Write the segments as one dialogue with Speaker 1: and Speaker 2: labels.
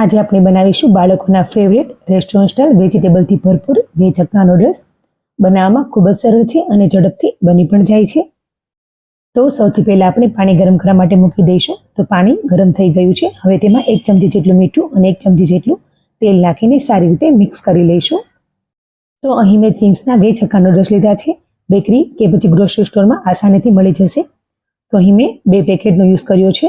Speaker 1: આજે આપણે બનાવીશું બાળકોના ફેવરેટ રેસ્ટોરન્ટ સ્ટાઇલ વેજીટેબલથી ભરપૂર વેજ હક્કા નૂડલ્સ બનાવવામાં ખૂબ જ સરળ છે અને ઝડપથી બની પણ જાય છે. તો સૌથી પહેલાં આપણે પાણી ગરમ કરવા માટે મૂકી દઈશું. તો પાણી ગરમ થઈ ગયું છે. હવે તેમાં એક ચમચી જેટલું મીઠું અને એક ચમચી જેટલું તેલ નાખીને સારી રીતે મિક્સ કરી લઈશું. તો અહીં મેં ચિંગ્સના વેજ હક્કા નૂડલ્સ લીધા છે. બેકરી કે પછી ગ્રોસરી સ્ટોરમાં આસાનીથી મળી જશે. તો અહીં મેં બે પેકેટનો યુઝ કર્યો છે.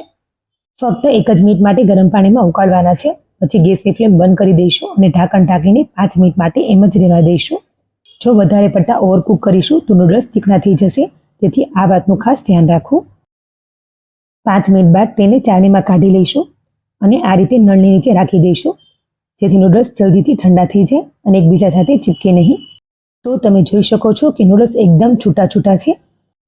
Speaker 1: ફક્ત એક જ મિનિટ માટે ગરમ પાણીમાં ઉકાળવાના છે. પછી ગેસની ફ્લેમ બંધ કરી દઈશું અને ઢાંકણ ઢાંકીને પાંચ મિનિટ માટે એમ જ રહેવા દઈશું. જો વધારે પડતા ઓવરકુક કરીશું તો નૂડલ્સ ચીકણા થઈ જશે. તેથી આ વાતનું ખાસ ધ્યાન રાખવું પાંચ મિનિટ બાદ તેને ચાળણીમાં કાઢી લઈશું અને આ રીતે નળની નીચે રાખી દઈશું. જેથી નૂડલ્સ જલ્દીથી ઠંડા થઈ જાય અને એકબીજા સાથે ચીપકે નહીં. તો તમે જોઈ શકો છો કે નૂડલ્સ એકદમ છૂટા છૂટા છે.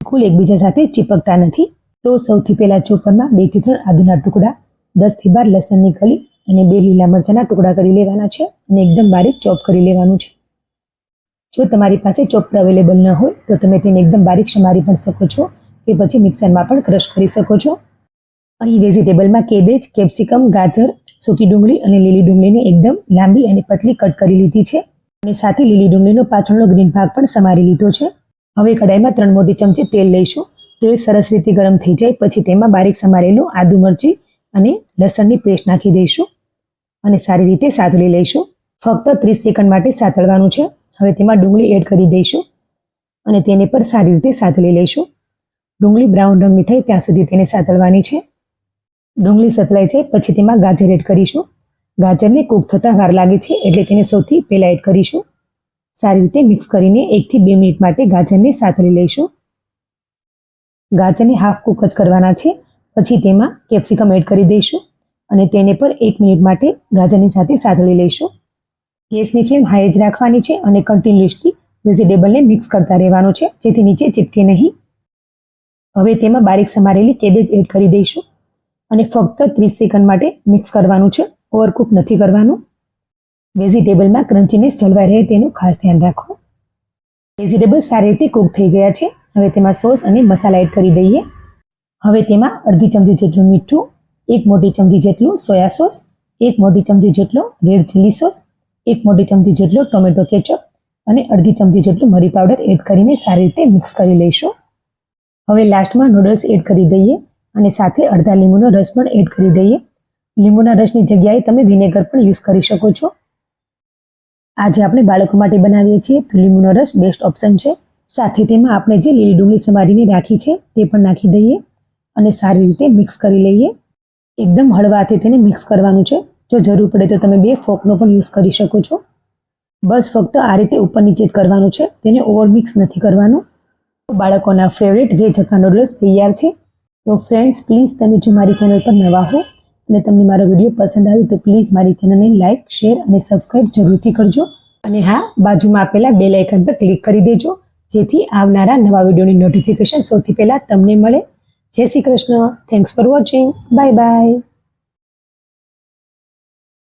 Speaker 1: બિલકુલ એકબીજા સાથે ચીપકતા નથી. તો સૌથી પહેલાં ચોપરમાં બેથી ત્રણ આદુના ટુકડા દસથી બાર લસણની કલી અને બે લીલા મરચાના ટુકડા કરી લેવાના છે અને એકદમ બારીક ચોપ કરી લેવાનું છે. જો તમારી પાસે ચોપર અવેલેબલ ન હોય તો તમે તેને એકદમ બારીક સમારી પણ શકો છો કે પછી મિક્સરમાં પણ ક્રશ કરી શકો છો. અહીં વેજીટેબલમાં કેબેજ, કેપ્સિકમ, ગાજર, સૂકી ડુંગળી અને લીલી ડુંગળીને એકદમ લાંબી અને પતલી કટ કરી લીધી છે અને સાથે લીલી ડુંગળીનો પાછળનો ગ્રીન ભાગ પણ સમારી લીધો છે. હવે કડાઈમાં ત્રણ મોટી ચમચી તેલ લઈશું. તેલ સરસ રીતે ગરમ થઈ જાય. પછી તેમાં બારીક સમારેલું આદુ મરચી અને લસણની પેસ્ટ નાખી દઈશું અને સારી રીતે સાતળી લઈશું. ફક્ત ત્રીસ સેકન્ડ માટે સાતળવાનું છે. હવે તેમાં ડુંગળી એડ કરી દઈશું અને તેને પર સારી રીતે સાતળી લઈશું. ડુંગળી બ્રાઉન રંગની થાય ત્યાં સુધી તેને સાતળવાની છે. ડુંગળી સતલાઈ છે. પછી તેમાં ગાજર એડ કરીશું. ગાજરને કૂક થતાં વાર લાગે છે એટલે તેને સૌથી પહેલાં એડ કરીશું. સારી રીતે મિક્સ કરીને એકથી બે મિનિટ માટે ગાજરને સાતળી લઈશું. ગાજરને હાફ કૂક જ કરવાના છે. પછી તેમાં કેપ્સિકમ એડ કરી દઈશું અને તેને પર એક મિનિટ માટે ગાજરની સાથે સાતળી લઈશું. ગેસની ફ્લેમ હાઈ જ રાખવાની છે અને કન્ટિન્યુઅસલી વેજીટેબલને મિક્સ કરતા રહેવાનું છે, જેથી નીચે ચીપકે નહીં. હવે તેમાં બારીક સમારેલી કેબેજ એડ કરી દઈશું અને ફક્ત ત્રીસ સેકન્ડ માટે મિક્સ કરવાનું છે. ઓવરકુક નથી કરવાનું. વેજીટેબલમાં ક્રન્ચીનેસ જળવાઈ રહે તેનું ખાસ ધ્યાન રાખો. વેજીટેબલ સારી રીતે કૂક થઈ ગયા છે. હવે તેમાં સોસ અને મસાલા એડ કરી દઈએ. હવે તેમાં અડધી ચમચી જેટલું મીઠું, એક મોટી ચમચી જેટલું સોયા સોસ એક મોટી ચમચી જેટલો રેડ ચીલી સોસ એક મોટી ચમચી જેટલો ટોમેટો કેચઅપ અને અડધી ચમચી જેટલું મરી પાવડર એડ કરીને સારી રીતે મિક્સ કરી લઈશું. હવે લાસ્ટમાં નૂડલ્સ એડ કરી દઈએ અને સાથે અડધા લીંબુનો રસ પણ એડ કરી દઈએ. લીંબુના રસની જગ્યાએ તમે વિનેગર પણ યુઝ કરી શકો છો. આજે આપણે બાળકો માટે બનાવીએ છીએ લીંબુનો રસ બેસ્ટ ઓપ્શન છે. સાથે તેમાં આપણે જે લીલી ડુંગળી સમારીને રાખી છે તે પણ નાખી દઈએ અને સારી રીતે મિક્સ કરી લઈએ. એકદમ હળવાથી તેને મિક્સ કરવાનું છે. જો જરૂર પડે તો તમે બે ફોકનો પણ યુઝ કરી શકો છો. બસ ફક્ત આ રીતે ઉપર નીચે જ કરવાનું છે. તેને ઓવર મિક્સ નથી કરવાનું. બાળકોના ફેવરેટ વેજ હક્કા નૂડલ્સ તૈયાર છે. તો ફ્રેન્ડ્સ પ્લીઝ તમે જો મારી ચેનલ પર નવા હો અને તમને મારો વીડિયો પસંદ આવ્યો તો પ્લીઝ મારી ચેનલને લાઇક શેર અને સબસ્ક્રાઇબ જરૂરથી કરજો. અને હા, બાજુમાં આપેલા બે લાઇકન પર ક્લિક કરી દેજો, જેથી આવનારા નવા વિડીયોની નોટિફિકેશન સૌથી પહેલાં તમને મળે. જય Shri Krishna. Thanks for watching bye bye